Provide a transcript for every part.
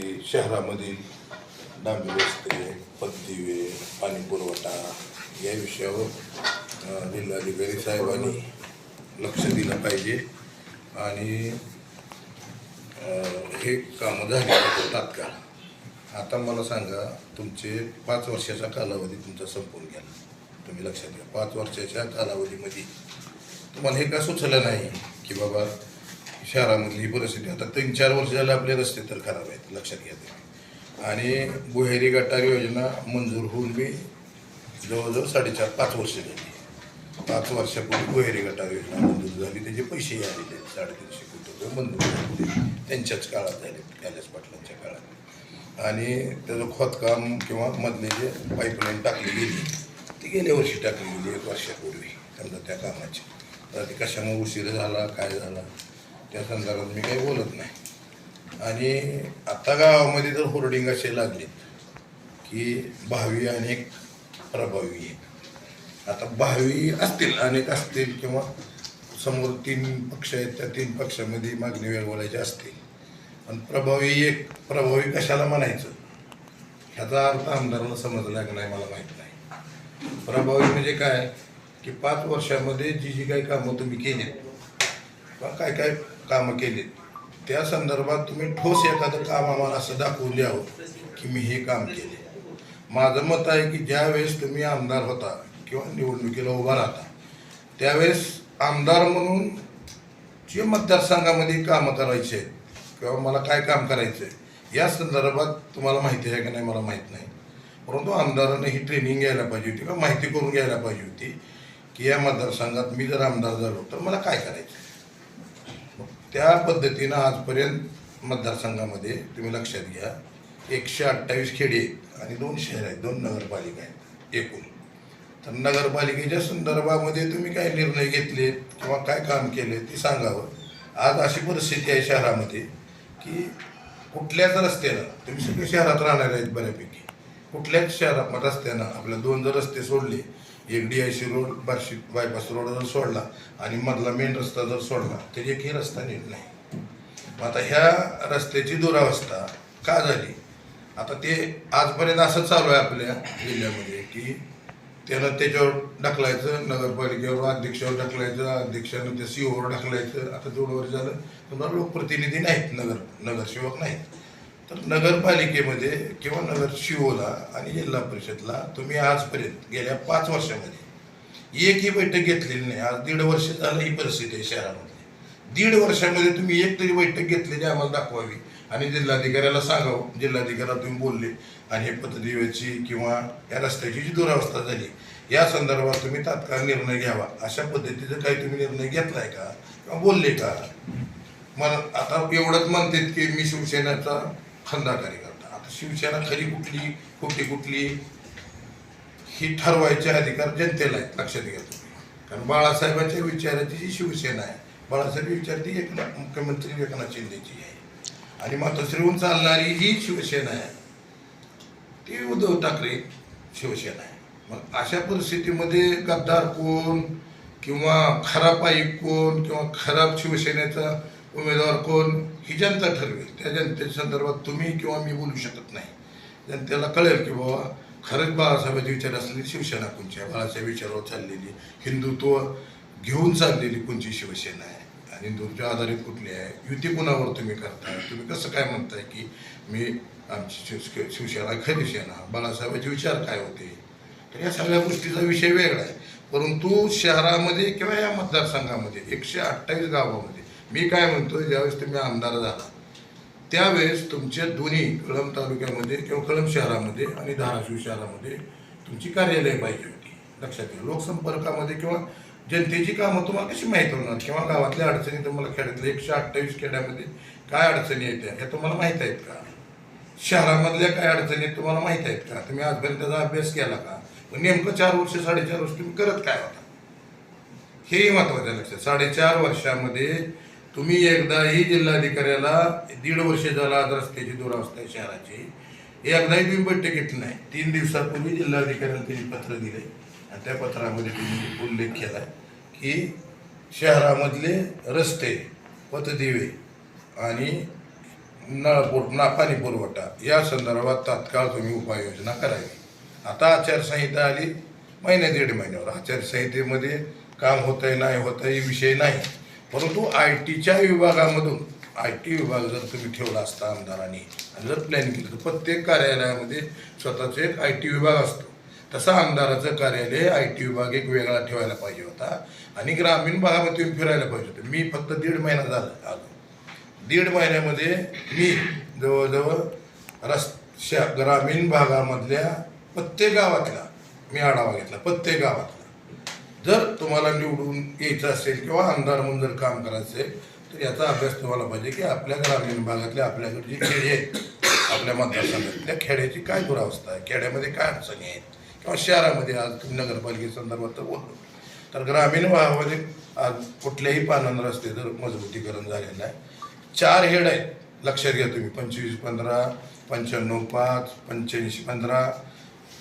की शहरामधील डांबी रस्ते पददिवे पाणी पुरवठा या विषयावर जिल्हाधिकारी साहेबांनी लक्ष दिलं पाहिजे आणि हे कामं झाली तात्काळ. आता मला सांगा तुमचे पाच वर्षाचा कालावधी तुमचा संपून गेला. तुम्ही लक्षात घ्या पाच वर्षाच्या कालावधीमध्ये तुम्हाला हे का सुचलं नाही की बाबा शहरामधली ही परिस्थिती. आता तीन चार वर्ष झाले आपले रस्ते तर खराब आहेत लक्षात घ्या ते आणि गुहेरी गटार योजना मंजूर होऊन मी जवळजवळ साडेचार पाच वर्ष झाली. पाच वर्षापूर्वी गुहेरी गटार योजना मंजूर झाली. त्याचे पैसेही आलेले साडेतीनशे कोटी रुपये मंजूर झाले त्यांच्याच काळात झाले कैलास पाटलांच्या काळात. आणि त्याचं खोदकाम किंवा मधले जे पाईपलाईन टाकली गेली ती गेल्या वर्षी टाकली गेली एक वर्षापूर्वी. समजा त्या कामाची. तर ते कशामुळे उशीर झाला काय झाला? त्या संदर्भात मी काही बोलत नाही. आणि आता गावामध्ये जर होर्डिंग असे लागलेत की भावी अनेक प्रभावी आहेत आता भावी असतील अनेक असतील किंवा समोर तीन पक्ष आहेत त्या तीन पक्षामध्ये मागणी वेगवळायची असतील पण प्रभावी एक प्रभावी कशाला म्हणायचं? ह्याचा अर्थ आमदाराला समजला की नाही मला माहीत नाही. प्रभावी म्हणजे काय? की पाच वर्षामध्ये जी जी काही कामं तुम्ही केली किंवा काय काय कामं केलीत त्या संदर्भात तुम्ही ठोस एखादं काम आम्हाला असं दाखवून द्यावं हो, की मी हे काम केले. माझं मत आहे की ज्यावेळेस तुम्ही आमदार होता किंवा निवडणुकीला उभा राहता त्यावेळेस आमदार म्हणून जे मतदारसंघामध्ये कामं करायचे आहेत किंवा मला काय काम करायचं आहे या संदर्भात तुम्हाला माहिती आहे का नाही मला माहीत नाही. परंतु आमदारानं ही ट्रेनिंग घ्यायला पाहिजे होती किंवा माहिती करून घ्यायला पाहिजे होती की या मतदारसंघात मी जर आमदार झालो तर मला काय करायचं आहे त्या पद्धतीनं आजपर्यंत मतदारसंघामध्ये तुम्ही लक्षात घ्या एकशे अठ्ठावीस खेडे आहेत आणि दोन शहर आहेत दोन नगरपालिका आहेत एकूण. तर नगरपालिकेच्या संदर्भामध्ये तुम्ही काय निर्णय घेतले किंवा काय काम केले ते सांगावं. आज अशी परिस्थिती आहे शहरामध्ये की कुठल्याच रस्त्यानं तुम्ही सगळे शहरात राहणार आहेत बऱ्यापैकी कुठल्याच शहरात रस्त्यानं आपल्या दोन जर रस्ते सोडले एक D I C road Barshi bypass road जर सोडला आणि मधला मेन रस्ता जर सोडला तर एकही रस्ता नीट नाही. मग आता ह्या रस्त्याची दुरावस्था का झाली? आता ते आजपर्यंत असं चालू आहे आपल्या जिल्ह्यामध्ये की त्यानं त्याच्यावर ढकलायचं नगरपालिकेवर अध्यक्षावर ढकलायचं अध्यक्षानं त्या सीओवर ढकलायचं आता दोन वर्ष झालं. तुम्हाला लोकप्रतिनिधी नाहीत नगर नगरसेवक नाहीत. तर नगरपालिकेमध्ये किंवा नगर शिवोला आणि जिल्हा परिषदला तुम्ही आजपर्यंत गेल्या पाच वर्षामध्ये एकही बैठक घेतलेली नाही. आज दीड वर्ष झालं ही परिस्थिती आहे शहरामध्ये. दीड वर्षामध्ये तुम्ही एक तरी बैठक घेतलेली आम्हाला दाखवावी आणि जिल्हाधिकाऱ्याला सांगावं. जिल्हाधिकाऱ्याला तुम्ही बोलले आणि हे पतदिव्याची किंवा या रस्त्याची जी दुरावस्था झाली या संदर्भात तुम्ही तात्काळ निर्णय घ्यावा. अशा पद्धतीचा काही तुम्ही निर्णय घेतलाय का? किंवा बोलले का? मला आता एवढंच म्हणतात की मी शिवसेनेचा खंदा कार्यकर्ता आता शिवसेना खरी कुठली कुठली कुठली ही ठरवायचे अधिकार जनतेला आहेत लक्षात घ्या तुम्ही. कारण बाळासाहेबांच्या विचाराची जी शिवसेना आहे बाळासाहेब विचारती एकनाथ मुख्यमंत्री एकनाथ शिंदेची आहे. आणि मातोश्रीहून चालणारी ही शिवसेना आहे ती उद्धव ठाकरे शिवसेना आहे. मग अशा परिस्थितीमध्ये गद्दार कोण किंवा खराब पाईप कोण किंवा खराब शिवसेनेचा उमेदवार कोण ही जनता ठरवेल. त्या जनतेच्या संदर्भात तुम्ही किंवा मी बोलू शकत नाही. जनतेला कळेल की बाबा खरंच बाळासाहेबांचे विचार असलेली शिवसेना कोणची आहे? बाळासाहेब विचारावर चाललेली हिंदुत्व घेऊन चाललेली कोणची शिवसेना आहे? आणि हिंदुत्व आधारित कुठली आहे? युती कुणावर तुम्ही करताय? तुम्ही कसं काय म्हणताय की मी आमची शिव शिवसेना खरी सेना? बाळासाहेबांचे विचार काय होते? तर या सगळ्या गोष्टीचा विषय वेगळा आहे. परंतु शहरामध्ये किंवा या मतदारसंघामध्ये एकशे अठ्ठावीस गावामध्ये मी काय म्हणतो ज्यावेळेस तुम्ही आमदार झाला त्यावेळेस तुमच्या दोन्ही कळंब तालुक्यामध्ये किंवा कळंब शहरामध्ये आणि धाराशिव शहरामध्ये तुमची कार्यालय पाहिजे होती. लक्षात घ्या लोकसंपर्कामध्ये किंवा जनतेची कामं तुम्हाला कशी माहीत होणार? किंवा गावातल्या अडचणी तुम्हाला खेड्यातल्या एकशे अठ्ठावीस खेड्यामध्ये काय अडचणी येत्या ह्या तुम्हाला माहीत आहेत का? शहरामधल्या काय अडचणी आहेत तुम्हाला माहीत आहेत का? तुम्ही आजपर्यंत त्याचा अभ्यास केला का? पण नेमकं चार वर्ष साडेचार वर्ष तुम्ही करत काय होता? हेही महत्वाचं लक्षात. साडेचार वर्षामध्ये तुम्ही एकदाही जिल्हाधिकाऱ्याला दीड वर्ष झाला आज रस्त्याची दुरावस्था आहे शहराची. एकदाही तुम्ही बैठक घेतली नाही. तीन दिवसापूर्वी जिल्हाधिकाऱ्याला त्यांनी पत्र दिले आणि त्या पत्रामध्ये त्यांनी उल्लेख केला की शहरामधले रस्ते पथदिवे आणि नळपुर ना पाणी पुरवठा या संदर्भात तात्काळ तुम्ही उपाययोजना करावी. आता आचारसंहिता आली महिन्या दीड महिन्यावर. आचारसंहितेमध्ये काम होतंय नाही होत आहे विषय नाही. परंतु आय टीच्या विभागामधून आय टी विभाग जर तुम्ही ठेवला असता आमदारांनी आणि जर प्लॅन केलं तर प्रत्येक कार्यालयामध्ये स्वतःचं एक आय टी विभाग असतो. तसा आमदाराचं कार्यालय आय टी विभाग एक वेगळा ठेवायला पाहिजे होता आणि ग्रामीण भागामध्ये तुम्ही फिरायला पाहिजे होतं. मी फक्त दीड महिना झाला आलो. दीड महिन्यामध्ये मी जवळजवळ रस्त्या ग्रामीण भागामधल्या प्रत्येक गावातला मी आढावा घेतला प्रत्येक गावातला. जर तुम्हाला निवडून यायचं असेल किंवा आमदार म्हणून जर काम करायचं असेल तर याचा अभ्यास तुम्हाला पाहिजे की आपल्या ग्रामीण भागातल्या आपल्याकडे जी खेडे आहेत आपल्या मतदारसंघातल्या खेड्याची काय दुरावस्था आहे खेड्यामध्ये काय अडचणी आहेत? किंवा शहरामध्ये आज तुम्ही नगरपालिकेसंदर्भात तर बोललो. तर ग्रामीण भागामध्ये आज कुठल्याही पानंद रस्ते जर मजबूतीकरण झालेलं आहे चार हेड आहेत लक्षात घ्या तुम्ही पंचवीस पंधरा पंच्याण्णव पाच पंच्याऐंशी पंधरा.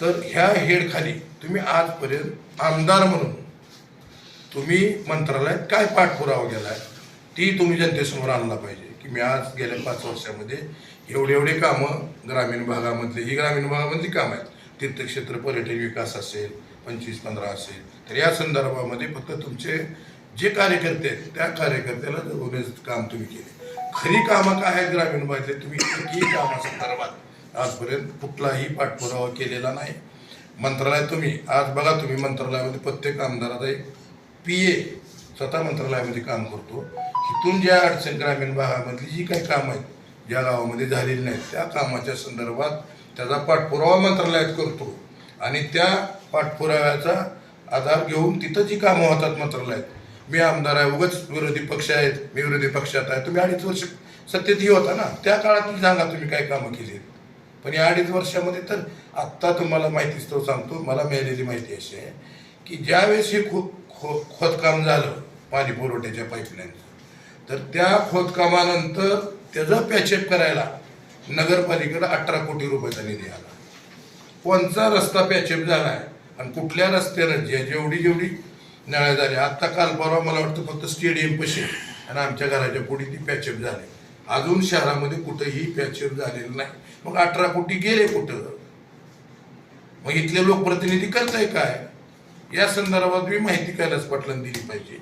तर ह्या हेडखाली तुम्ही आजपर्यंत आमदार म्हणून तुम्ही मंत्रालयात काय पाठपुरावा केला आहे ती तुम्ही जनतेसमोर आणला पाहिजे की मी आज गेल्या पाच वर्षामध्ये एवढे एवढे कामं ग्रामीण भागामधले ही ग्रामीण भागामधली कामं आहेत. तीर्थक्षेत्र पर्यटन विकास असेल पंचवीस पंधरा असेल तर या संदर्भामध्ये फक्त तुमचे जे कार्यकर्ते आहेत त्या कार्यकर्त्याला जगवण्याचं काम तुम्ही केले. खरी कामं काय आहेत ग्रामीण भागातले? तुम्ही एकही कामासंदर्भात आजपर्यंत कुठलाही पाठपुरावा केलेला नाही. मंत्रालयात तुम्ही आज बघा तुम्ही मंत्रालयामध्ये प्रत्येक आमदाराचा एक पी ए स्वतः मंत्रालयामध्ये काम करतो. इथून ज्या अडचण ग्रामीण भागामधली जी काही कामं आहेत ज्या गावामध्ये झालेली नाहीत त्या कामाच्या संदर्भात त्याचा पाठपुरावा मंत्रालयात करतो. आणि त्या पाठपुराव्याचा आधार घेऊन तिथं जी कामं होतात मंत्रालयात मी आमदार आहे उगाच विरोधी पक्ष आहेत मी विरोधी पक्षात आहे तुम्ही अडीच वर्ष सत्तेतही होता ना? त्या काळात सांगा तुम्ही काय कामं केली आहेत. पण या अडीच वर्षामध्ये तर आत्ता तुम्हाला माहितीच तो सांगतो मला मिळालेली माहिती अशी आहे की ज्यावेळेस हे खूप खो खोदकाम झालं पाणी पुरवठ्याच्या पाईपलाईनचं तर त्या खोदकामानंतर त्याचं पॅचअप करायला नगरपालिकेला अठरा कोटी रुपयाचा निधी आला. कोणचा रस्ता पॅचअप झाला आहे आणि कुठल्या रस्त्यानं जे जेवढी जेवढी नळ्या झाल्या आत्ता काल परवा मला वाटतं फक्त स्टेडियम पशी आणि आमच्या घराच्या पुढे ती पॅचअप झाली. अजून शहरामध्ये कुठंही पॅचअप झालेलं नाही. मग अठरा कोटी गेले कुठं? मग इथले लोकप्रतिनिधी करताय काय? या संदर्भात मी माहिती कैलास पटलन दिली पाहिजे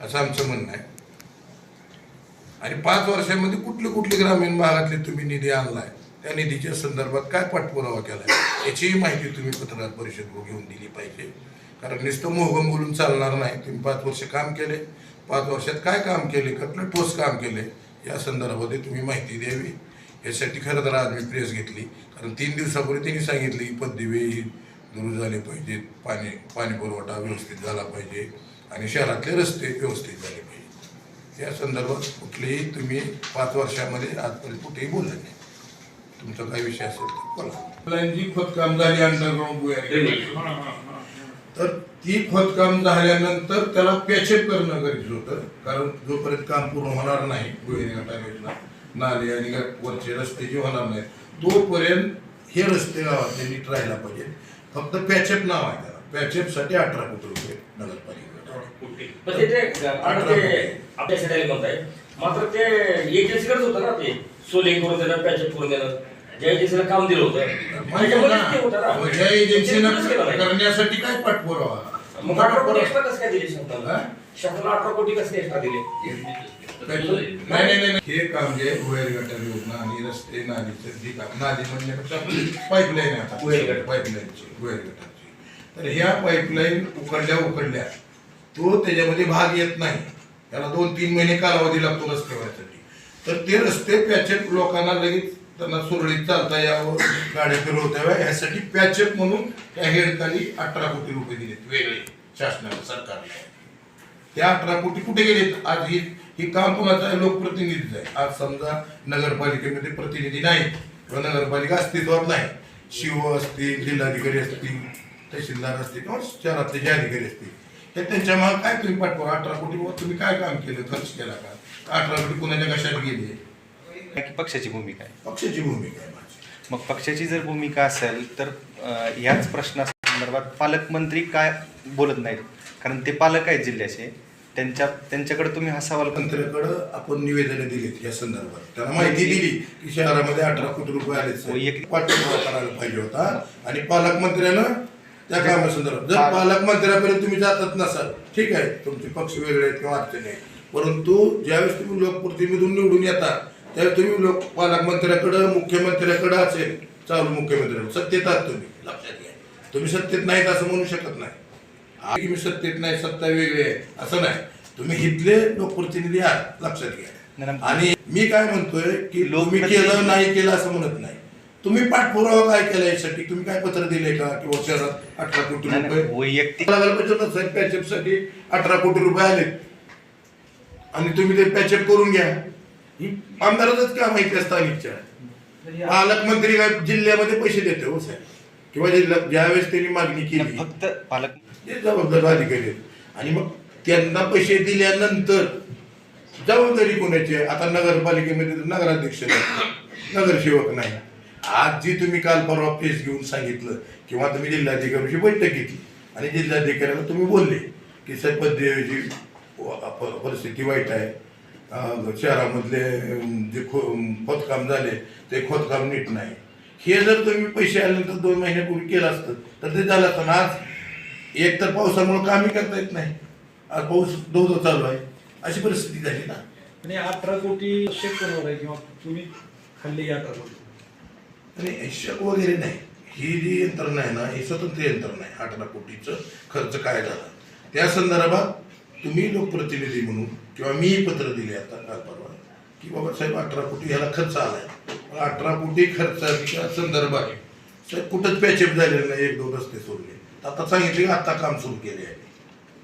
असं आमचं म्हणणं आहे. आणि पाच वर्षामध्ये कुठले कुठले ग्रामीण भागातले तुम्ही निधी आणलाय त्या निधीच्या संदर्भात काय पाठपुरावा केलाय याचीही माहिती तुम्ही पत्रकार परिषद घेऊन दिली पाहिजे. कारण नुसतं मोहगम बोलून चालणार नाही तुम्ही पाच वर्ष काम केले पाच वर्षात काय काम केले कुठलं ठोस काम केले या संदर्भामध्ये तुम्ही माहिती द्यावी. यासाठी खरं तर आज मी प्रेस घेतली कारण तीन दिवसापूर्वी त्यांनी सांगितली की पददिवे दुरुस्त झाले पाहिजेत पाणी पाणी पुरवठा व्यवस्थित झाला पाहिजे आणि शहरातले रस्ते व्यवस्थित झाले पाहिजे या संदर्भात कुठलेही तुम्ही पाच वर्षामध्ये आजपर्यंत कुठेही बोलले नाही. तुमचा काही विषय असेल तर बोला. जी खोदकाम झाली अंडरग्राऊंड तर ती खोदकाम झाल्यानंतर त्याला पॅचअप करणं गरजेचं होतं. कारण जोपर्यंत काम पूर्ण होणार नाही गटा योजना नाले आणि वरचे रस्ते जे होणार नाहीत तोपर्यंत हे रस्ते गावातले नीट राहायला पाहिजे फक्त पॅचअप नाव आहे त्याला. पॅचअपसाठी अठरा कोटी रुपये नगरपालिकेला. पण ते ते आता ते आपल्या शेताला म्हणताय मात्र ते एजन्सीकडेच होतं ना ते. सोले करून देणं पॅचअप करून देणं. ज्या एजन्सीला काम दिलं होतं. त्याच्यामध्येच ते होतं ना. ह्या एजन्सीनं केलं नाही. करण्यासाठी काय पाठपुरावा? मग अठरा कोटी एक्स्ट्रा कसं काय दिले शासनाला? हा? शासनाला अठरा कोटी कसं काय एक्स्ट्रा दिले? नाही नाही नाही हे काम जे भुयार गटार योजना आणि रस्ते नालीचं जे काम नाली म्हणण्यापेक्षा पाईपलाईन आता. गटार. पाईपलाईनची भुयार गटारची तर ह्या पाईपलाईन उकडल्या उकडल्या तो त्याच्यामध्ये भाग येत नाही. त्याला दोन तीन महिने कालावधी लागतो रस्ते व्हायसाठी तर ते रस्ते पॅचअप लोकांना लगेच त्यांना सुरळीत चालता यावं गाड्या फिरवता याव्या ह्यासाठी पॅचअप म्हणून त्या हेडखाली अठरा कोटी रुपये दिलेत वेगळे शासनाला सरकारने. त्या अठरा कोटी कुठे गेलेत? आज ही ही काम कोणाचं आहे? लोकप्रतिनिधीच आहे. आज समजा नगरपालिकेमध्ये प्रतिनिधी नाही किंवा नगरपालिका अस्तित्वात नाही. शिव असतील जिल्हाधिकारी असतील तहसीलदार असतील किंवा शहरातले जे अधिकारी असतील हे त्यांच्या मागे काय तुम्ही पाठवा अठरा कोटी तुम्ही काय काम केलं? खर्च केला का? अठरा कोटी कुणाच्या कशात गेले? की पक्षाची भूमिका आहे. पक्षाची भूमिका आहे माझी. मग पक्षाची जर भूमिका असेल तर याच प्रश्नासंदर्भात पालकमंत्री काय बोलत नाहीत? कारण ते पालक आहेत जिल्ह्याचे. त्यांच्या त्यांच्याकडे तुम्ही हा सवाल मंत्र्याकडं आपण निवेदनं दिलीत या संदर्भात. त्यांना माहिती दिली की शहरामध्ये अठरा कोटी रुपये आले वैयक्तिक- पाठपुरावा करायला पाहिजे होता. आणि पालकमंत्र्यानं त्या कामासंदर्भात जर पालकमंत्र्यापर्यंत तुम्ही जातच नसाल ठीक आहे तुमचे पक्ष वेगळे आहेत किंवा अडचणी आहे परंतु ज्यावेळेस तुम्ही लोकप्रतिनिधीतून निवडून येता त्यावेळेस तुम्ही लोक पालकमंत्र्याकडं मुख्यमंत्र्याकडं असेल चालू मुख्यमंत्र्याकडे. सत्तेत आहात तुम्ही लक्षात तुम्ही सत्तेत नाहीत असं म्हणू शकत नाही. तुम्ही सत्तेत नाही सत्ता वेगळी आहे असं नाही. तुम्ही इथले लोकप्रतिनिधी आहात लक्षात घ्या. आणि मी काय म्हणतोय की तुम्ही लोकप्रतिनिधी- केलं नाही केलं असं म्हणत नाही. तुम्ही पाठपुरावा काय केला यासाठी तुम्ही काय पत्र दिले का? किंवा शहरात अठरा कोटी रुपये? वैयक्तिक पॅचअपसाठी अठरा कोटी रुपये आले. आणि तुम्ही ते पॅचअप करून घ्या. ही आमदाराचंच काम आहे त्या स्थानिकच्या. पालकमंत्री काय जिल्ह्यामध्ये पैसे देते हो साहेब. किंवा जिल्हा ज्यावेळेस त्यांनी मागणी केली फक्त पालक ते जबाबदार अधिकारी आहेत. आणि मग त्यांना पैसे दिल्यानंतर जबाबदारी कोणाची आहे? आता नगरपालिकेमध्ये नगराध्यक्ष नाही नगरसेवक नाही. आज जी तुम्ही काल परवा प्रेस घेऊन सांगितलं किंवा तुम्ही जिल्हाधिकाऱ्याची बैठक घेतली आणि जिल्हाधिकाऱ्याला तुम्ही बोलले की सपद्देची परिस्थिती वाईट आहे. शहरामधले जे खो खोदकाम झाले ते खोदकाम नीट नाही. हे जर तुम्ही पैसे आल्यानंतर दोन महिन्यापूर्वी केलं असतं तर ते झालं असतं. आज एक तर पावसामुळे कामही करता येत नाही. आज पाऊस दो दो चालू आहे. अशी परिस्थिती झाली ना. आणि अठरा कोटी शेक करणार आहे किंवा तुम्ही खाल्ली अठरा कोटी. आणि शक वगैरे नाही. ही जी यंत्रणा आहे ना ही स्वतंत्र यंत्रणा आहे. अठरा कोटीचं खर्च काय झाला. त्या संदर्भात तुम्ही लोकप्रतिनिधी म्हणून किंवा मी पत्र दिले आता काल परवा. की बाबा साहेब अठरा कोटी ह्याला खर्च आलाय. अठरा कोटी खर्चाच्या संदर्भात साहेब कुठंच पॅचअप झालेलं नाही एक दोन रस्ते सोडले. आता सांगितले की आता काम सुरू केले आहे.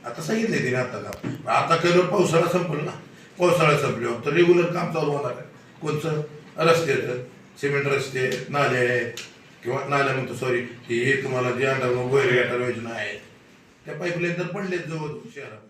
आता सांगितले तिने आता काम. आता केलं पावसाळा संपलं ना. पावसाळा संपल्यावर तर रेग्युलर काम चालू होणार आहे. कोणचं? रस्त्याचं. सिमेंट रस्ते नाले आहेत. किंवा नाल्या म्हणतो सॉरी हे तुम्हाला जे अंडर वगैरे योजना आहे त्या पाईपलाईन तर पडलेत जवळ शहरात